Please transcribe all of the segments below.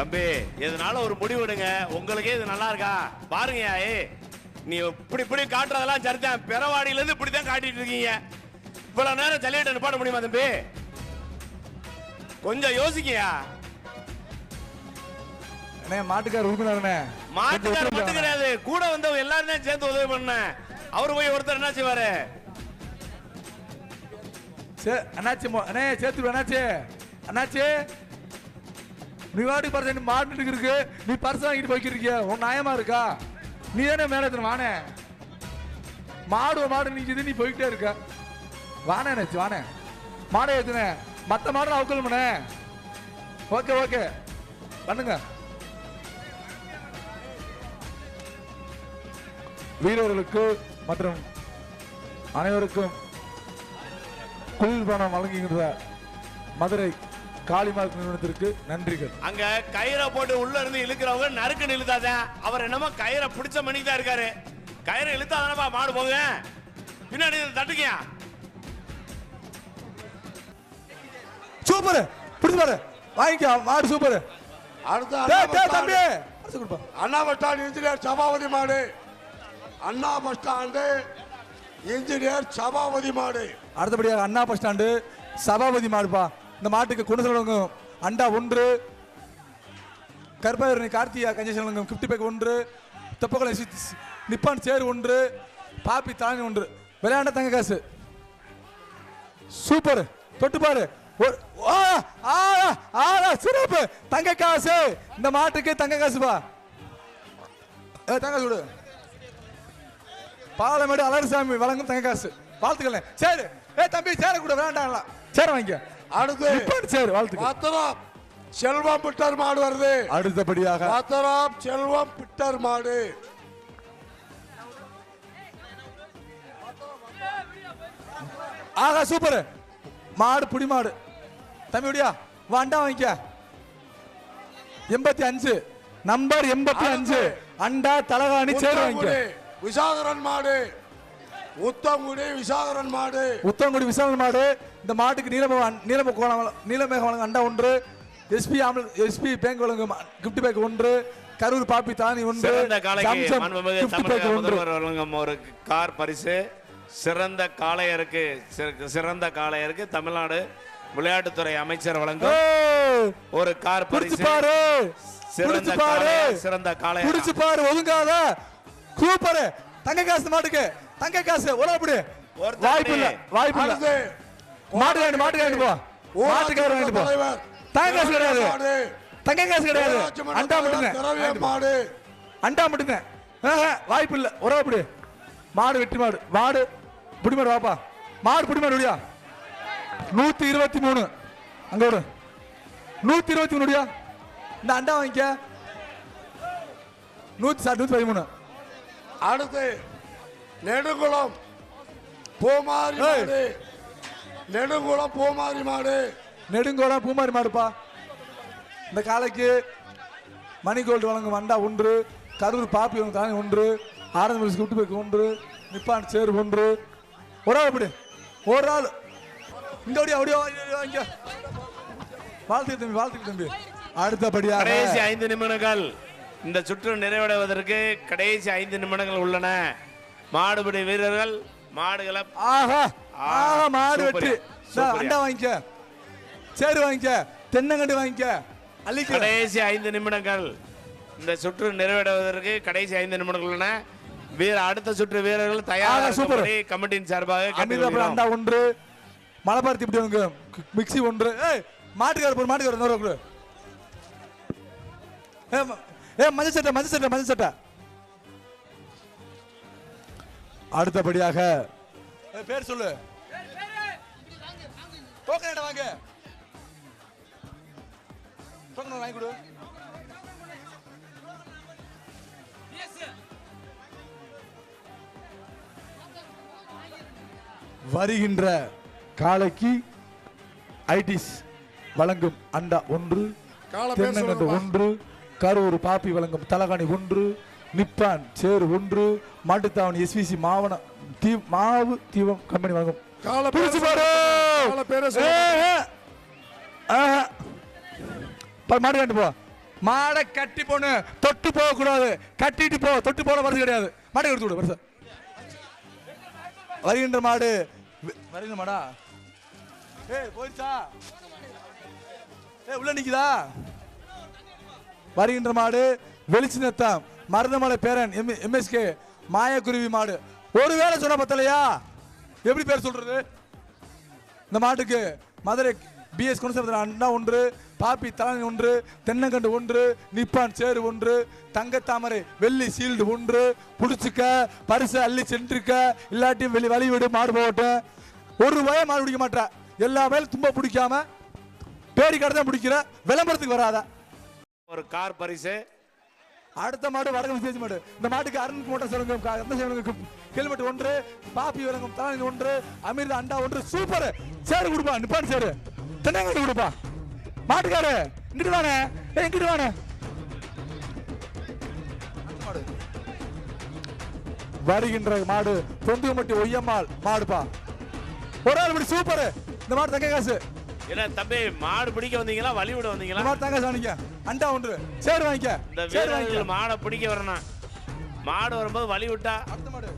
தம்பி இதனால ஒரு முடிவு எடுங்க. உங்களுக்கே இது நல்லா இருக்கா? பாருங்க ஏ நீ இப்படி இப்படி காட்டுறதெல்லாம் சரிதான். பிறவாடியில இருந்து இப்படி தான் காட்டிட்டு இருக்கீங்க. இவ்வளவு நேரம் ஜல்லிக்கட்டை நிப்பாட்ட முடியுமா தம்பி? கொஞ்சம் யோசிக்கியா? மாட்டுக்கார உறுப்பினர்ண்ணே மாட்டுக்கார மட்டும் கிடையாது. கூட வந்தவங்க எல்லாரும் தான் சேர்ந்து உதவி பண்ண. அவரு போய் ஒருத்தர் என்ன செய்வாரு? அண்ணாச்சி அண்ணே சேர்த்து அண்ணாச்சி. அண்ணாச்சி நீ வாடி பர்சன் நீ மாட்டுட்டு இருக்கு. நீ பரிசு வாங்கிட்டு போய்க்கிருக்கிய. உன் நியாயமா இருக்கா? நீ தானே மேலே வானே. மாடு மாடு நீக்குது நீ போய்கிட்டே இருக்க. வானே அண்ணாச்சி வானே. மாடை ஏத்துனே. மற்ற மாடு அவுக்கல் பண்ணே ஓகே ஓகே. பண்ணுங்க. வீரர்களுக்கு மற்றும் அனைவருக்கும் குளிர்பானம் வழங்குகின்ற மதுரை காளிமார்க் நிறுவனத்திற்கு நன்றிகள். அங்க கயிறை போட்டு உள்ள இருந்து இழுக்கிறவங்க நறுக்கு இழுத்தாதான் அவர் என்னமோ கயிறை பிடிச்ச மணிக்கு தான் இருக்காரு. கயிறை இழுத்தாதானப்பா மாடு போங்க பின்னாடி தட்டுக்கியா? சூப்பர். பிடிச்சு பாரு. வாங்கிக்க மாடு சூப்பர். அடுத்து தம்பி. அண்ணா பஸ் ஸ்டாண்ட் இன்ஜினியர் சபாபதி மாடு. அண்ணா பஸ் ஸ்டாண்டு இன்ஜினியர் சபாபதி மாடு. அடுத்தபடியாக அண்ணா பஸ் ஸ்டாண்டு சபாபதி மாடுப்பா. இந்த மாட்டுக்கு கொண்டு அண்டா ஒன்று. கருப்பாயூரணி கார்த்தியா கஞ்சசலங்கம் செல்வங்க கிஃப்டி பேக் ஒன்று. தெப்பக்குளம் நிப்பான் சேர் ஒன்று. பாப்பி தானி ஒன்று. விளையாண்ட தங்க காசு. சூப்பர். தொட்டு பாரு ஆ, ஆ, சிறப்பு. தங்க காசு. இந்த மாட்டுக்கு தங்க காசுப்பா ஏ, தங்க காசு பாலமேடு அலர்சாமி வழங்கும் தங்க காசு. வாழ்த்துக்கள் சரி. ஏ தம்பி சேர கூட. வேண்டாங்களா சேர வாங்கிக்க. அடுத்து சேரு வாழ்த்துக்கள். பத்திரம் செல்வம் பிட்டர் மாடு வருது. அடுத்தபடியாக. பத்திரம் செல்வம் பிட்டர் மாடு. ஆகா சூப்பர். மாடு புடி மாடு. தம்பி விடியா வாண்டா வாங்கிக்க. எண்பத்தி அஞ்சு. நம்பர் எண்பத்தி அஞ்சு. அண்டா தலகாணி சேரு வாங்கிக்க. விசாகரன் மாடு. உத்தங்குடி விசாகரன் மாடு. உத்தங்குடி விசால் மாடு. இந்த மாட்டுக்கு நீலம நீலம கோலம் நீலமேக வழங்கும் அண்டா ஒன்று எஸ்பி ஆமல் எஸ்பி பேங்க் வழங்கும் கிஃப்ட் பேக் ஒன்று கரூர் பாப்பி தானி ஒன்று வழங்கும் ஒரு கார் பரிசு. சிறந்த காளையருக்கு சிறந்த காளையருக்கு தமிழ்நாடு விளையாட்டுத்துறை அமைச்சர் வழங்கும் ஒரு கார் பரிசு. பாரு. சிறந்த சிறந்த காளையர். பிடிச்சு பாரு. ஒதுங்காத. சூப்பர் தங்க காசு மாட்டுக்கு. தங்க காசு உலகப்படி வாய்ப்பு இல்ல வாய்ப்பு இல்ல மாட்டு வாங்கிட்டு மாட்டு வாங்கிட்டு போ. மாட்டுக்கார வாங்கிட்டு போ. தங்க காசு கிடையாது. மாடு. தங்க காசு கிடையாது. அண்டா போ. மாடு. அண்டா மட்டும்தான் ஆஹா, வாய்ப்பு இல்ல உறவுப்படி மாடு வெட்டி மாடு. மாடு புடி மாடு வாப்பா. மாடு புடி மாடு விடியா நூத்தி இருபத்தி மூணு. அங்க விடு நூத்தி இருபத்தி மூணு விடியா இந்த அண்டா வாங்கிக்க. நூத்தி சார் நூத்தி பதிமூணு. அடுத்து நெடுங்குளம் பூமாரி. மாடு. நெடுங்குளம் பூமாரி மாடு. நெடுங்கோலம் பூமாரி மாடுப்பா. இந்த காலைக்கு மணி கோல்டு வழங்கும் அண்டா ஒன்று கரூர் பாப்பி வழங்கும் தானே ஒன்று ஆரஞ்சு மில்ஸ் குட்டு பேக்கு ஒன்று நிப்பான் சேர் ஒன்று. ஒரு ஆள் எப்படி ஒரு ஆள். இந்த அப்படியே அப்படியே வாங்க வாழ்த்துக்கு தம்பி வாழ்த்துக்கு தம்பி. அடுத்தபடியாக கடைசி ஐந்து நிமிடங்கள். இந்த சுற்று நிறைவடைவதற்கு கடைசி ஐந்து நிமிடங்கள் உள்ளன. மாடுபிடி வீரர்கள் மாடுகளை ஆஹா ஆஹா மாடு வெற்றி. அண்டா வாங்கிக்க. சேரு வாங்கிக்க. தென்னங்கண்டு வாங்கிக்க. அள்ளிக்க. கடைசி ஐந்து நிமிடங்கள். இந்த சுற்று நிறைவடைவதற்கு கடைசி ஐந்து நிமிடங்கள் உள்ளன வீர அடுத்த சுற்று வீரர்கள் தயாராக சூப்பர். கமிட்டியின் சார்பாக அமிர்தபுரம். அண்டா ஒன்று மலபாரத்தி இப்படி மிக்ஸி ஒன்று. ஏய் மாட்டுக்கார போடு மாட்டுக்கார நூறு ஏ மஞ்சள் சட்டை மஞ்சள் சட்டை மஞ்சள் சட்டை. அடுத்தபடியாக பேர் சொல்லு. டோக்கன் வாங்க. டோக்கன் வாங்கி கொடு. வருகின்ற காலைக்கு ஐடிஸ் வழங்கும் அண்டா ஒன்று. ஒன்று கரூர் பாப்பி வழங்கும் தலகாணி ஒன்று நிப்பான் சேரு ஒன்று மாட்டுத்தாவணி எஸ்விசி மாவன தீ மாவு தீவம் கம்பெனி ஏ, ஏ. பாரு, மாடு கண்டு போ. மாடை கட்டி போன தொட்டு போக கூடாது கட்டிட்டு போ தொட்டு போன பரிசு கிடையாது. மாட்டை எடுத்து விடு பரிசு. வருகின்ற மாடு வருகின்ற மாடா? ஏய் போயிடுச்சா? ஏய் உள்ள நிக்குதா? வருகின்ற மாடு வெளிச்சினத்தம் மருதமலை பேரன் எம் எம்எஸ்கே மாயக்குருவி மாடு. ஒரு வேளை சொன்ன பத்தலையா? எப்படி பேர் சொல்றது? இந்த மாட்டுக்கு மதுரை பிஎஸ் குணசேபத்தில் அண்ணா ஒன்று பாப்பி தலைமை ஒன்று தென்னங்கண்டு ஒன்று நிப்பான் சேரு ஒன்று தங்கத்தாமரை வெள்ளி சீல்டு ஒன்று பிடிச்சிக்க பரிசு அள்ளி சென்றிருக்க இல்லாட்டியும் வெளி வழி விடு மாடு போகட்டும். ஒரு ரூபாயை மாடு பிடிக்க மாட்டா. எல்லா வேலையும் தும்ப பிடிக்காம பேடி கடை தான் பிடிக்கிற விளம்பரத்துக்கு வராத? ஒரு கார் பரிசு அடுத்த மாடு வடக்கு விசேஷ மாடு. இந்த மாட்டுக்கு அருண் மோட்டார் சிவங்கம் ரத்ன சிவங்கம் ஹெல்மெட் ஒன்று பாப்பி விலங்கம் தலைநி ஒன்று அமிர்த அண்டா ஒன்று சூப்பர். சேரு கொடுப்பா நிப்பான் சேரு. தென்னங்கட்டு கொடுப்பா. மாட்டுக்காரு இங்கிட்டு வானே ஏய் இங்கிட்டு வானே. வருகின்ற மாடு தொந்துமட்டி ஒய்யம்மாள் மாடுப்பா. ஒரு ஆள் இப்படி சூப்பர். இந்த மாடு தங்க காசு. என்ன தம்பி மாடு பிடிக்க வந்தீங்களா? வழி விட வந்தீங்களா மாடு தங்க வாங்கிக்க. அண்டா ஒன்று. சேரு வாங்கிக்க. இந்த வீரர்கள் மாடை பிடிக்க வரணும். மாடு வரும்போது வழி விட்டா அடுத்த மாடு.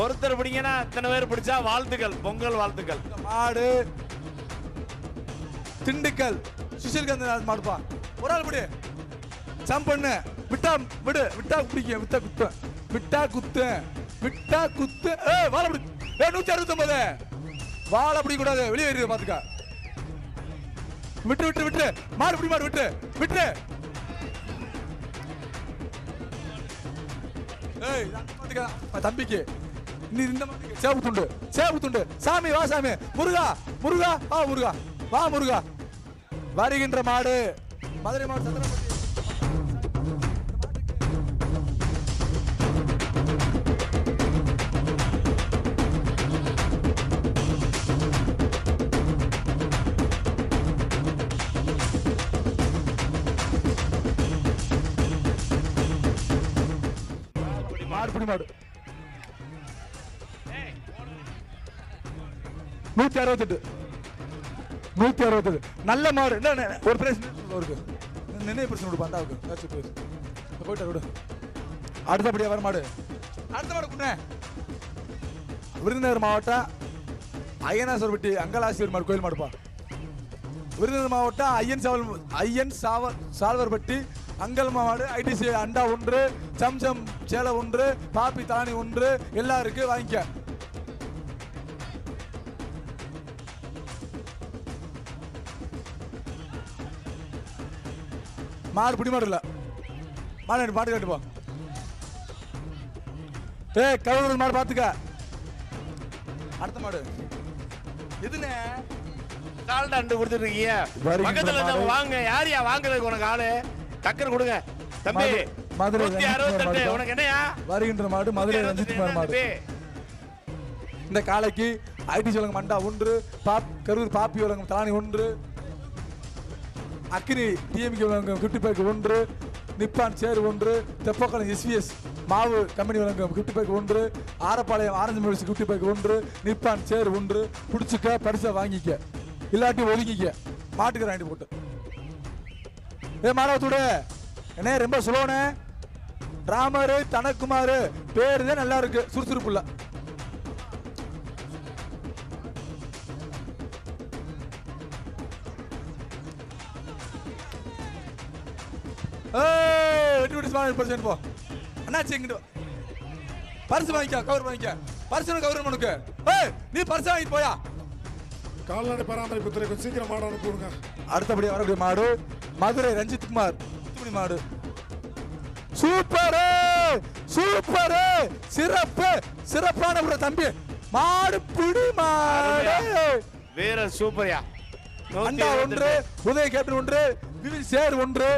ஒருத்தர் பிடிங்கன்னா இத்தனை பேர் பிடிச்சா வாழ்த்துக்கள் பொங்கல் வாழ்த்துக்கள். மாடு. திண்டுக்கல். சுஷில்கந்த மாடுப்பா. ஒரு ஆள் பிடி. ஜம்ப் பண்ணு விட்டா விடு. விட்டா பிடிக்க விட்டா குத்து விட்டா குத்து விட்டா குத்து. ஏய் வாழை பிடி. ஏய் நூத்தி அறுபத்தொன்பது வாழை பிடிக்க கூடாது வெளியே பாத்துக்க. விட்டு விட்டு விட்டு மாடு பிடி மாடு விட்டு விட்டு ஏய் தம்பிக்கு. நீ இந்த மாதிரி சேவு துண்டு சேவு துண்டு. சாமி வா சாமி. முருகா முருகா வா முருகா. வா முருகா. வருகின்ற மாடு. மதுரை மாடு மாடு பிடி மாடு நூத்தி அறுபத்தெட்டு. நூத்தி அறுபத்தெட்டு. நல்ல மாடு. என்ன ஒரு பிரைஸ் இருக்கு நினைவு பிரச்சனை விடு பந்தாவுக்கு ஏதாச்சும் போயிரு. போயிட்டு விடு. அடுத்தபடியா வர மாடு. அடுத்த மாடு குண்ணே விருதுநகர் மாவட்டம் ஐயனாசர்பட்டி அங்கலாசியர் மாடு கோயில் மாடுப்பா. விருதுநகர் மாவட்டம் ஐயன் சாவல் ஐயன் சாவல் சால்வர்பட்டி அங்கல் மாடு ஐடிசி அண்டா ஒன்று சம்சம் சேலை ஒன்று பாப்பி தானி ஒன்று எல்லாம் இருக்கு வாங்கிக்க. மாடு பிடி மாடு இல்ல மாடு எடு, மாடு கட்டு போ. ஏய் கழுவுறது மாடு பாத்துக்க. அடுத்த மாடு. எதுனே கால் டாண்டு கொடுத்துட்டு இருக்கீங்க. பக்கத்துல வாங்க. யாரியா வாங்குறதுக்கு உனக்கு ஆளு? டக்குனு கொடுங்க. தம்பி. மதுரை வருகின்ற மாடு மதுரை ரஞ்சித் குமார் மாடு. இந்த காலைக்கு ஐடி சொல்லுங்க மண்டா ஒன்று பாப் கரூர் பாப்பி வழங்கும் தானி ஒன்று அக்கினி டிஎம்கே வழங்கும் கிஃப்ட் பேக் ஒன்று நிப்பான் சேர் ஒன்று தெப்பக்குளம் எஸ்விஎஸ் மாவு கம்பெனி வழங்கும் கிஃப்ட் பேக் ஒன்று Arappalayam orange mills gift pack ஒன்று நிப்பான் சேர் ஒன்று பிடிச்சிக்க பரிசை வாங்கிக்க. இல்லாட்டி ஒதுங்கிக்க மாட்டுக்கு வாங்கிட்டு போட்டு. ஏ மாணவத்தோட என்ன ரொம்ப சுலோனே ராமரு தனக்குமாரு பேரு தான் நல்லா இருக்கு. சுறுசுறுப்புள்ள போ. அண்ணாச்சி எங்கிட்டு? வா. பரிசு வாங்கிக்க கவர் வாங்கிக்க பரிசு கவர் உனக்கு. ஏய் நீ பரிசு வாங்கிட்டு போயா? கால்நடை பராமரிப்பு துறை கொஞ்சம் சீக்கிரம் மாட அனுப்பிவிடுங்க அடுத்தபடி வரக்கூடிய மாடு மதுரை ரஞ்சித் குமார் மாடு. சூப்பர்! சூப்பர்! சிறப்பு! சிறப்பான ஒரு தம்பி. மாடு பிடி மாடு. வீர சூப்பர்யா. அண்டா ஒன்று. உதய கேப்டன் ஒன்று விவில் சேர் ஒன்று.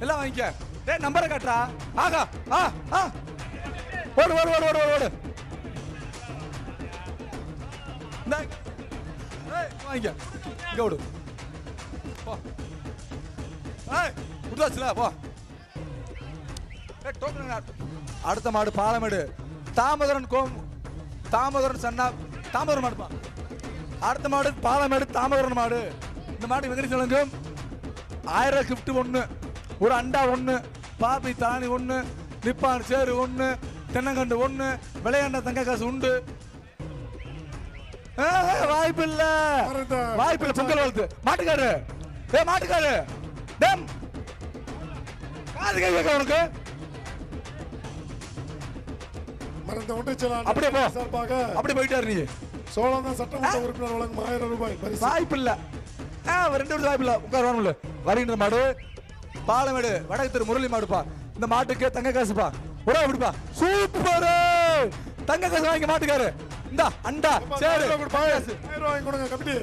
எல்லாம் வாங்கிக்க. டேய் நம்பரை காட்டுறா. ஆகா ஆ ஆ. ஓடு ஓடு ஓடு ஓடு ஓடு. வாங்கிக்க. இங்க ஓடு. போ. ஏய் விட்டாச்சுல போ? அடுத்த மாடு பாலமேடு. தாமோதரன் கோம் தாமோதரன் சன்னா தாமோதரன் மாடுப்பா அடுத்த மாடு பாலமேடு தாமோதரன் மாடு. இந்த மாடு வெங்கடி சொல்லுங்க ஆயிரம் கிஃப்ட் ஒன்று ஒரு அண்டா ஒண்ணு. பாப்பி தானி ஒண்ணு. நிப்பான் சேரு ஒண்ணு. தென்னங்கண்டு ஒண்ணு. விளையாண்ட தங்க காசு உண்டு. வாய்ப்பு இல்ல. வாய்ப்பு இல்ல பொங்கல் வாழ்த்து. மாட்டுக்காரு. ஏ மாட்டுக்காரு. டேம். காது கேட்க உனக்கு. மறந்த ஒன்றியச்செயலாளர் அப்படியே போ. சார்பாக அப்படி போயிட்டாரு நீ. சட்டமன்ற உறுப்பினர் வழங்கும் ஆயிரம் ரூபாய் பரிசு. வாய்ப்பு இல்ல ரெண்டு வருஷம் வாய்ப்பு இல்ல உட்கார வருகின்ற மாடு பாலமேடு வடக்கு தெரு முரளி மாடுப்பா. இந்த மாட்டுக்கு தங்க காசுப்பா. உடா எப்படிப்பா சூப்பர்! தங்க காசு வாங்கி மாட்டுக்காரு. இந்தா அண்டா சரி. ரூபாய் கொடுங்க கமிட்டி.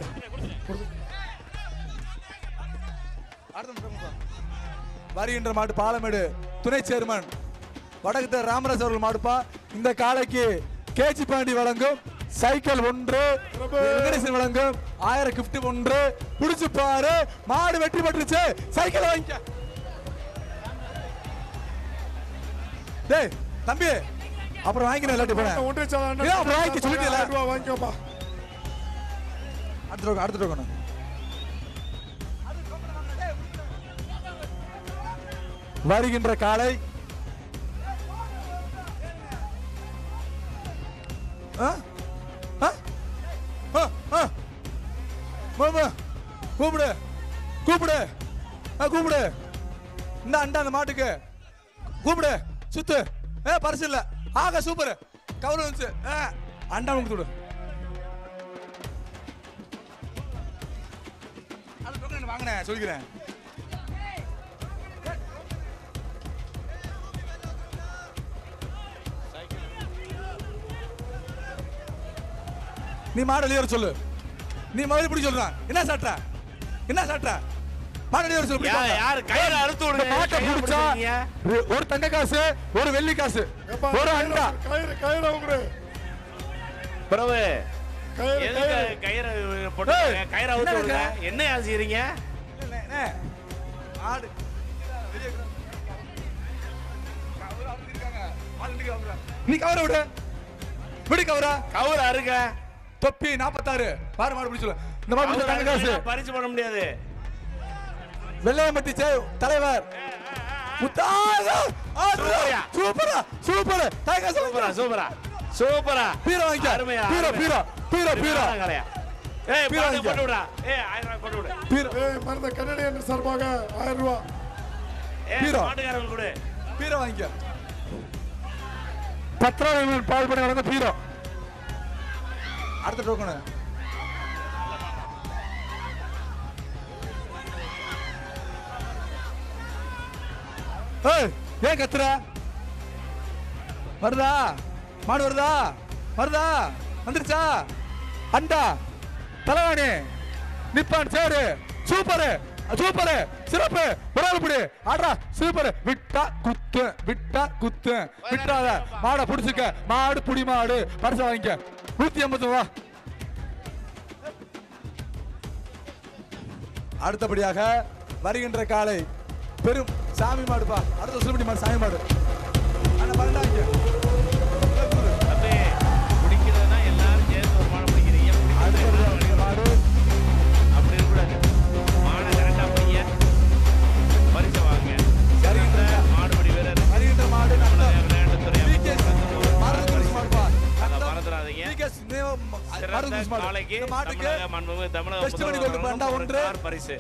வருகின்ற மாடு பாலமேடு துணை சேர்மன் வடக்கு ராமராஜ் அவர்கள் மாடுப்பா. இந்த காலைக்கு கேச்சி பாண்டி வழங்கும் சைக்கிள் ஒன்று வெங்கடேசன் வழங்கும் ஆயிரம் gift ஒன்று. புடிச்சு பாரு மாடு வெற்றி பெற்றுச்சு. சைக்கிள் வாங்கிக்க. டேய் தம்பி அப்புறம் வாங்கிக்கிறேன் இல்லாட்டி போனேன். ஏன் அப்புறம்? ஆயிரம் ரூபாய் வாங்கிக்கோப்பா. அடுத்த ரோக்கணும் அடுத்த ரோக்கணும் வருகின்ற காலை மாமா, கூப்பிடு. கூப்பிடு. ஆ, கூப்பிடு. இந்த அண்டா அந்த மாட்டுக்கு. கூப்பிடு. சுத்து. ஏ பரிசு இல்ல. ஆக சூப்பர். கவர் வந்துச்சு. ஆ, அண்டா உங்களுக்கு விடு வாங்கினேன் சொல்லிக்கிறேன். நீ மாடு வெளியே சொல்லு. நீ முதல்ல இப்படி சொல்றான் என்ன சாப்பிட்ட என்ன பிடிச்சிருக்கீங்க. ஒரு- தங்க காசு ஒரு வெள்ளி காசு ஒரு கயிறு, அண்டா. பிரபு கயிறு கயிறு அவுத்து என்ன நிக்க கவரா. நீ கவர விடு. விடு கவரா. கவுரு அறுக்க. தொப்பி நாற்பத்தாறு பாரு மாடு பிடிச்சு சொல்லு. இந்த மாடு தங்க காசு பரிசு பண்ண முடியாது. வெள்ளையம்பட்டி தலைவர். சூப்பரா சூப்பர். சூப்பரா சூப்பரா. சூப்பரா. பீரோ வாங்கிக்க. அருமையா பீரோ. பீரோ, பீரோ, பீரோ. ஏய் பீரோ பாட்டு வாங்கிக்க. போட்டு விடா ஏய் ஆயிரம் ரூபாய் போட்டு விடு பீரோ. ஏய், மறந்த கன்னடியன் சார்பாக ஆயிரம் ரூபாய் ஏய் பீரோ. மாட்டுக்காரங்க கொடு. பீரோ வாங்கிக்க. பத்திரம் பால் பண்ணி வளர்ந்த பீரோ. அடுத்த டோக்கனு ஏன் கத்துற? வருதா? மாடு வருதா? வருதா? வந்துருச்சா? அண்டா தலைவாணி நிப்பான் சேரு சூப்பரு சூப்பரு. சிறப்பு. பரவாயில்ல புடி. சூப்பர். விட்டா குத்து. விட்டா குத்து. விட்டாத மாடை புடிச்சுக்க. மாடு புடி மாடு. பரிசு வாங்கிக்க. நூத்தி ஐம்பது ரூபா. அடுத்தபடியாக வருகின்ற காலை பெரும் சாமி மாடுப்பா. அடுத்த சொல்லுபடி மாடு சாமி மாடு. அண்ணா பன்னெண்டாங்க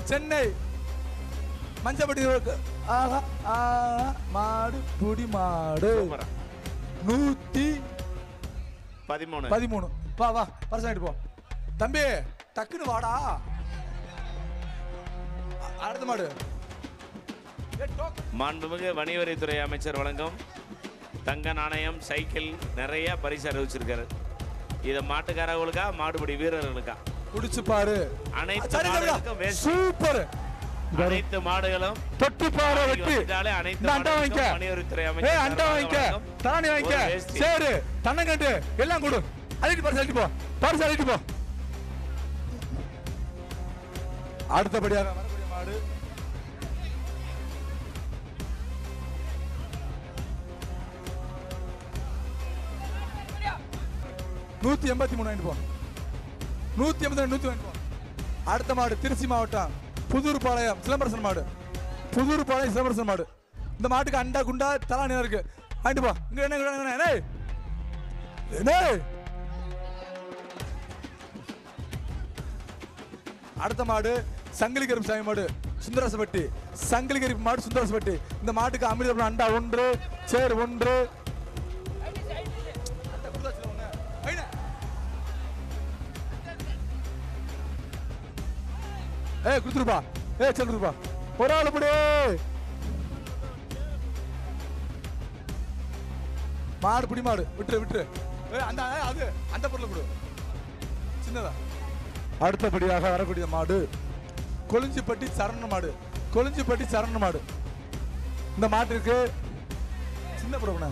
சென்னை. மஞ்சப்பட்டி மாடு புடி மாடு. நூத்தி பதிமூணு. பதிமூணு. வா வா பரிசு போ. தம்பி டக்குன்னு வாடா. அடுத்த மாடு. மாண்புமிகு வணிகவரித்துறை அமைச்சர் வழங்கும் தங்க நாணயம் சைக்கிள் நிறைய பரிசு அறிவிச்சிருக்காரு. இதை மாட்டுக்காரர்களுக்கா மாடுபிடி வீரர்களுக்கா? குடிச்சு பாரு. அனைத்து. சூப்பர். அனைத்து மாடுகளும் தொட்டு பாரு நாளைக்கு வெட்டி. அனைத்து அண்டா வணிகவரித்துறை ஏ அமைச்சர் அண்டா வழங்கும் தானி வேஷ்டி. சேரு தன்னங்கண்டு எல்லாம் கொடு. அள்ளிட்டு பரிசு அள்ளிட்டு போ. பரிசு அள்ளிட்டு போ. அடுத்தபடியாக வரக்கூடிய மாடு. நூத்தி எண்பத்தி மூணு வாங்கிட்டு போ நூத்தி எண்பத்தி ரெண்டு நூத்தி வாங்கிட்டு போ அடுத்த மாடு திருச்சி மாவட்டம் புதூர் பாளையம் சிலம்பரசன் மாடு. புதூர் பாளையம் சிலம்பரசன் மாடு. இந்த மாட்டுக்கு அண்டா குண்டா தலானியா இருக்கு. வாங்கிட்டு போ. இங்க என்ன என்ன, என்ன அடுத்த மாடு சங்கிலி கருப்பு சாமி மாடு சுந்தரசப்பட்டி சங்கிலி கருப்பு மாடு சுந்தரசப்பட்டி இந்த மாட்டுக்கு அமிர்தபுரம் அண்டா ஒன்று சேர் ஒன்று ஏய் கொடுத்துருப்பா ஏய் செல் ஒரு ஆள் படி மாடு பிடி மாடு. விட்டுரு விட்டுரு. ஏய் அந்த அது அந்த பொருளை கொடு. சின்னதா. அடுத்தபடியாக வரக்கூடிய மாடு கொளிஞ்சிப்பட்டி சரண மாடு. கொளிஞ்சிப்பட்டி சரண மாடு. இந்த மாட்டிற்கு சின்ன பிரபுண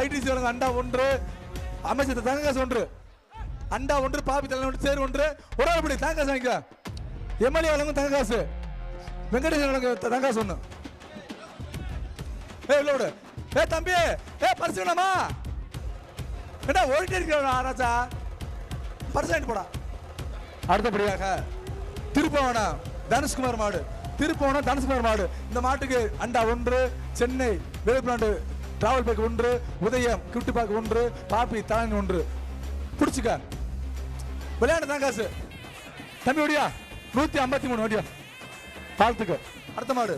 ஐடிசி வழங்க அண்டா ஒன்று அமைச்சர் தங்ககாசு ஒன்று. அண்டா ஒன்று பாபி தலைவன் ஒன்று சேர் ஒன்று. ஒரு ஆள் படி தங்ககாசு வாங்கிக்க. எம்எல்ஏ வழங்கும் தங்ககாசு வெங்கடேசன் வழங்கும் த- ஒன்று ஏய் உள்ள ஏ தம்பி. ஏ பரிசு வேணாமா? என்ன ஓடிட்டே இருக்கிற ராஜா பரிசு போடா. அடுத்தபடியாக திருப்பவனம் தனுஷ்குமார் மாடு. திருப்பவனம் தனுஷ்குமார் மாடு. இந்த மாட்டுக்கு அண்டா ஒன்று சென்னை வேலுப்பிலாண்டு டிராவல் பேக் ஒன்று உதயம் கிஃப்ட் பேக் ஒன்று பாப்பி தலைன் ஒன்று. பிடிச்சிக்க. விளையாண்டு தான் காசு. தம்பி ஒடியா நூத்தி ஐம்பத்தி மூணு வண்டியா வாழ்த்துக்கு அடுத்த மாடு.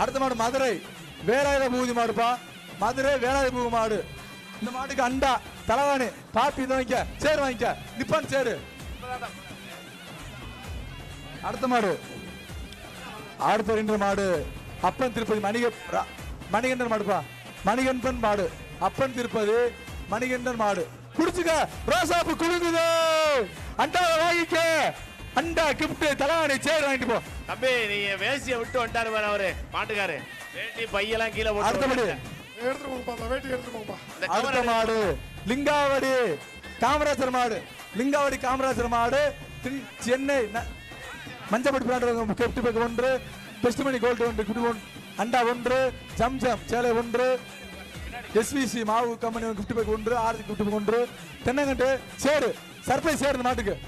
அடுத்த மாடு மதுரை. வேலாயுத பூதி மாடுப்பா. மதுரை வேலாயுத பூதி மாடு. இந்த மாட்டுக்கு அண்டா தலைவாணி பாப்பி இதை வாங்கிக்க சேர் வாங்கிக்க. நிப்பான் சேரு. அடுத்த மாடு. அடுத்த ரெண்டு மாடு. அப்பன் திருப்பதி மணிக மணிகண்டன் மாடுப்பா. மணிகண்டன் மாடு. அப்பன் திருப்பதி மணிகண்டன் மாடு. குடிச்சுக்க. ரோசாப்பு குழுங்குது அண்டா வாங்கிக்க. அண்டா கிஃப்ட் தலாணி சேர் வாங்கிட்டு போ. தம்பி நீங்க வேசிய விட்டு வந்துட்டாரு பாரு அவரு. மாட்டுக்காரு. வேட்டி பையெல்லாம் கீழே போட்டு அடுத்தபடி. எடுத்துட்டு போங்கப்பா வேட்டி எடுத்துட்டு போங்கப்பா. அடுத்த மாடு. லிங்காவடி. காமராஜர் மாடு. லிங்காவடி காமராஜர் மாடு. சென்னை ந- மஞ்சப்பட்டி பிராண்ட் கெப்ட் பேக் ஒன்று. பெஸ்ட்மணி கோல்டு ஒன்று குடி ஒன்று அண்டா ஒன்று. ஜம்ஜம் சேலை ஒன்று. எஸ்விசி மாவு கம்பெனி கிஃப்ட் பேக் ஒன்று. ஆர்ஜி கிஃப்ட் பேக் ஒன்று. தென்னங்கண்டு சேரு. சர்ப்ரைஸ் சேரு இந்த மாட்டுக்கு.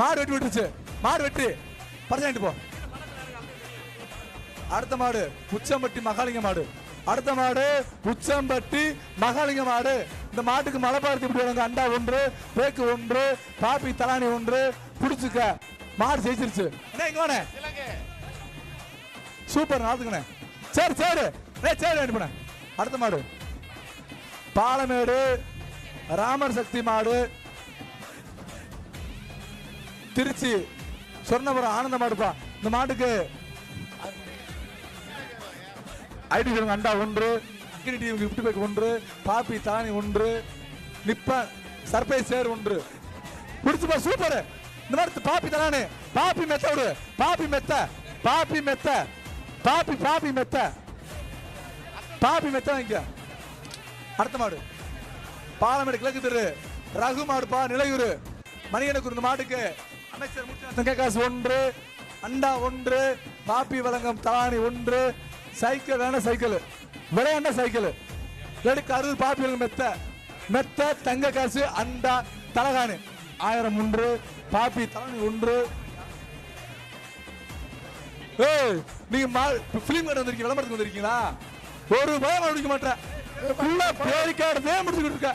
மாடு வெட்டி விட்டுருச்சு. மாடு வெட்டி. பரிசாயிட்டு போ. அடுத்த மாடு உச்சம்பட்டி மகாலிங்க மாடு. அடுத்த மாடு உச்சம்பட்டி மகாலிங்க மாடு. இந்த மாட்டுக்கு மலைப்பாரத்தி இப்படி வருங்க அண்டா ஒன்று பேக்கு ஒன்று பாப்பி தலானி ஒன்று. புடிச்சுக்க. மாடு ஜெயிச்சிருச்சு. இங்க சூப்பர் நாத்துக்கண்ணே சரி சரி. ஏ சரி அனுப்புனேன் அடுத்த மாடு. பாலமேடு ராமர் சக்தி மாடு. திருச்சி சொர்ணபுரம் ஆனந்த மாடுப்பா இந்த மாட்டுக்கு ஐடி சொல்லுங்க அண்டா ஒன்று அக்னி டிவி கிஃப்ட் பேக் ஒன்று பாப்பி தானி ஒன்று நிப்ப சர்ப்ரைஸ் சேர் ஒன்று. பிடிச்சுப்பா சூப்பர் இந்த மாதிரி பாப்பி தானே. பாப்பி மெத்த விடு. பாப்பி மெத்த பாப்பி மெத்த பாப்பி பாப்பி மெத்த. பாப்பி மெத்த வாங்கிக்க அடுத்த மாடு. பாலமேடு கிழக்கு தெரு. ரகு மாடுப்பா நிலையூர். மணிகனுக்கு இந்த மாட்டுக்கு. அமைச்சர் முக்கிய காசு ஒன்று அண்டா ஒன்று பாப்பி வழங்கும் தலானி ஒன்று சைக்கிள் வேணா சைக்கிள் விளையாண்ட சைக்கிள்? எடுக்க அறுபது பாப்பி மெத்த மெத்த தங்க காசு அண்டா தலகாணி. ஆயிரம் ஒன்று பாப்பி தலானி ஒன்று. ஏய் நீங்க மா பிலிம் கடை வந்திருக்கீங்க விளம்பரத்துக்கு வந்திருக்கீங்களா? ஒரு பயம் முடிக்க மாட்டேன். ஃபுல்லா பேரிக்காடதே முடிச்சுக்கிட்டு இருக்க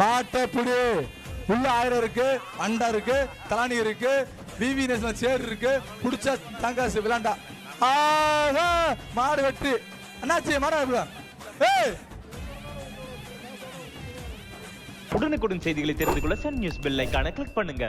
மாட்டை புடி. உள்ள ஆயிரம் இருக்கு அண்டா இருக்கு தலானி இருக்கு விவி நேஷனல் சேர் இருக்கு புடிச்சா தங்காசு விளாண்டா. ஆஹா மாடு வெட்டி. அண்ணாச்சி மாடு ஏய்! உடனுக்குடன் செய்திகளை தெரிந்து கொள்ள சன் நியூஸ் பெல் ஐக்கான கிளிக் பண்ணுங்க.